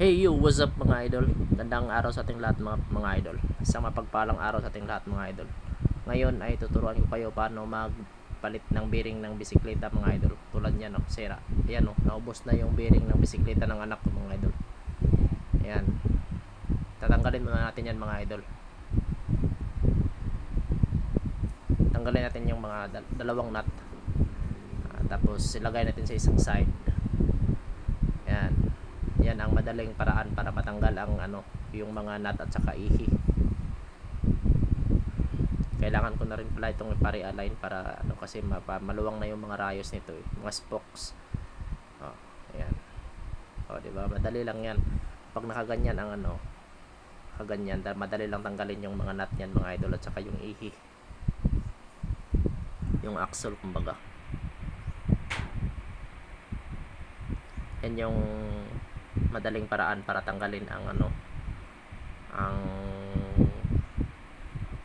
Hey you, what's up mga idol? Gandang araw sa ating lahat mga, mga idol. Isang mapagpalang araw sa ating lahat mga idol. Ngayon ay tuturuan ko kayo paano magpalit ng bearing ng bisikleta mga idol. Tulad niyan, no, sira. Ayan, no, naubos na yung bearing ng bisikleta ng anak ko mga idol. Ayan. Tatanggalin muna natin yan mga idol. Tanggalin natin yung mga dal- dalawang nut. Ah, tapos ilagay natin sa isang side. Yan ang madaling paraan para matanggal ang ano yung mga nut at saka ihi. Kailangan ko na rin pala itong pare-align para ano kasi mapa, maluwang na yung mga rayos nito eh. mga spokes. Oh, ayan. Oh, di ba? Madali lang yan. Pag nakaganyan ang ano kaganyan da- madali lang tanggalin yung mga nut niyan mga idol at saka yung ihi. Yung axle kumbaga. Yan yung madaling paraan para tanggalin ang ano ang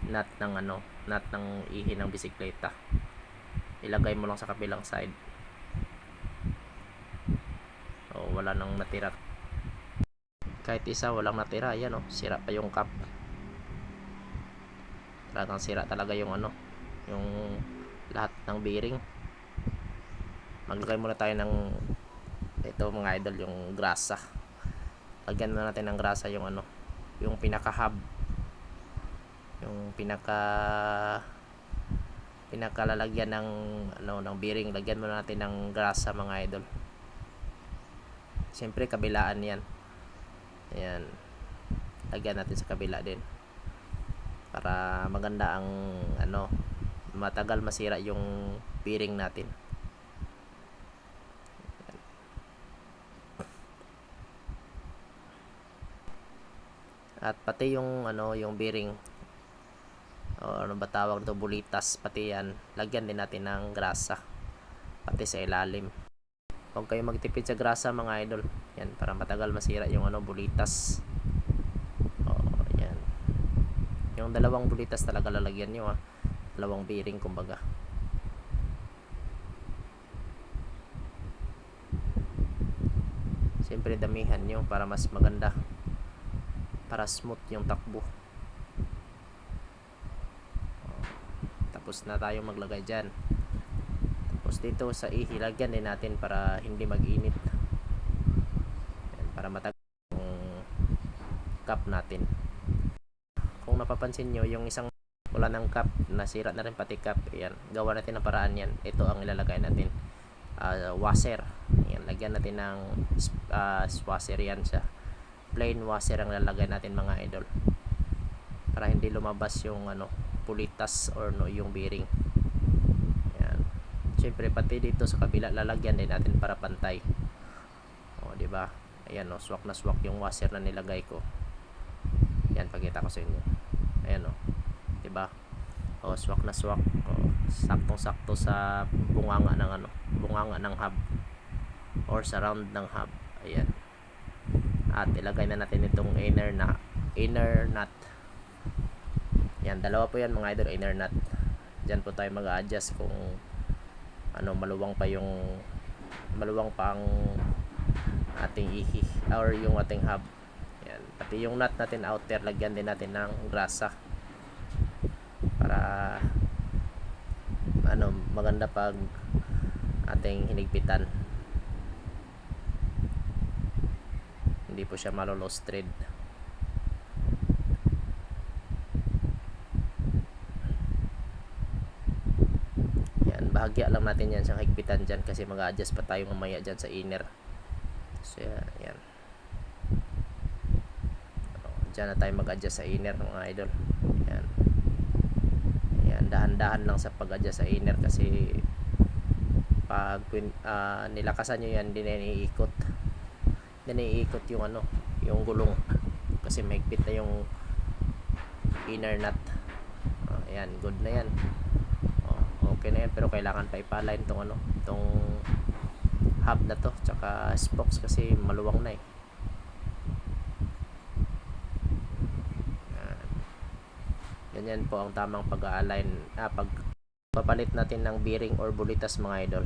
nut ng ano nut ng ihi ng bisikleta. Ilagay mo lang sa kabilang side. O wala nang natira. Kahit isa walang natira. Yan o sira pa yung cup. Talagang sira talaga yung ano yung lahat ng bearing. Maglagay muna tayo ng ito mga idol yung grasa. Lagyan na natin ng grasa yung ano yung pinaka hub yung pinaka pinakalalagyan ng ano ng bearing. Lagyan muna natin ng grasa mga idol. Siyempre kabilaan yan. Ayan. Lagyan natin sa kabila din. Para maganda ang ano matagal masira yung bearing natin at pati yung ano yung bearing. O ano ba tawag to? Bulitas. Pati yan lagyan din natin ng grasa. Pati sa ilalim. Huwag kayo magtipid sa grasa mga idol. Yan para matagal masira yung ano bulitas. O yan. Yung dalawang bulitas talaga lalagyan nyo ha dalawang bearing kumbaga. Siyempre damihan nyo para mas maganda para smooth yung takbo. Tapos na tayo maglagay dyan. Tapos dito sa ihi lagyan din natin para hindi mag-init. Ayan, para matagal yung cup natin. Kung napapansin nyo yung isang wala ng cup nasira na rin pati cup. Ayan, gawa natin ng paraan yan. Ito ang ilalagay natin. Ah, washer. Ayan, lagyan natin ng uh, washer yan siya plain washer ang lalagay natin mga idol. Para hindi lumabas yung ano pulitas or no yung bearing. Yan syempre pati dito sa kabila lalagyan din natin para pantay. O di ba? Ayan o swak na swak yung washer na nilagay ko. Yan pakita ko sa inyo. Ayan o di ba? O swak na swak. O saktong sakto sa bunganga ng ano bunganga ng hub or sa round ng hub. Ayan at ilagay na natin itong inner na inner nut yan dalawa po yan mga idol inner nut dyan po tayo mag adjust kung ano maluwang pa yung maluwang pa ang ating ihi or yung ating hub. Yan pati yung nut natin outer lagyan din natin ng grasa. Para ano maganda pag ating hinigpitan hindi po siya malo-lost thread yan bahagya lang natin yan sa higpitan dyan kasi mag-adjust pa tayo mamaya dyan sa inner. So yan o, dyan na tayo mag-adjust sa inner mga idol. Yan. Yan dahan-dahan lang sa pag-adjust sa inner kasi pag uh, nilakasan nyo yan hindi na iikot na naiikot yung ano yung gulong. Kasi mahigpit na yung inner nut. Oh, ayan good na yan. Oh, okay na yan pero kailangan pa ipaline tong ano tong hub na to tsaka spokes kasi maluwang na eh. Ayan. ganyan po ang tamang pag-align ah, pag papalit natin ng bearing or bulitas mga idol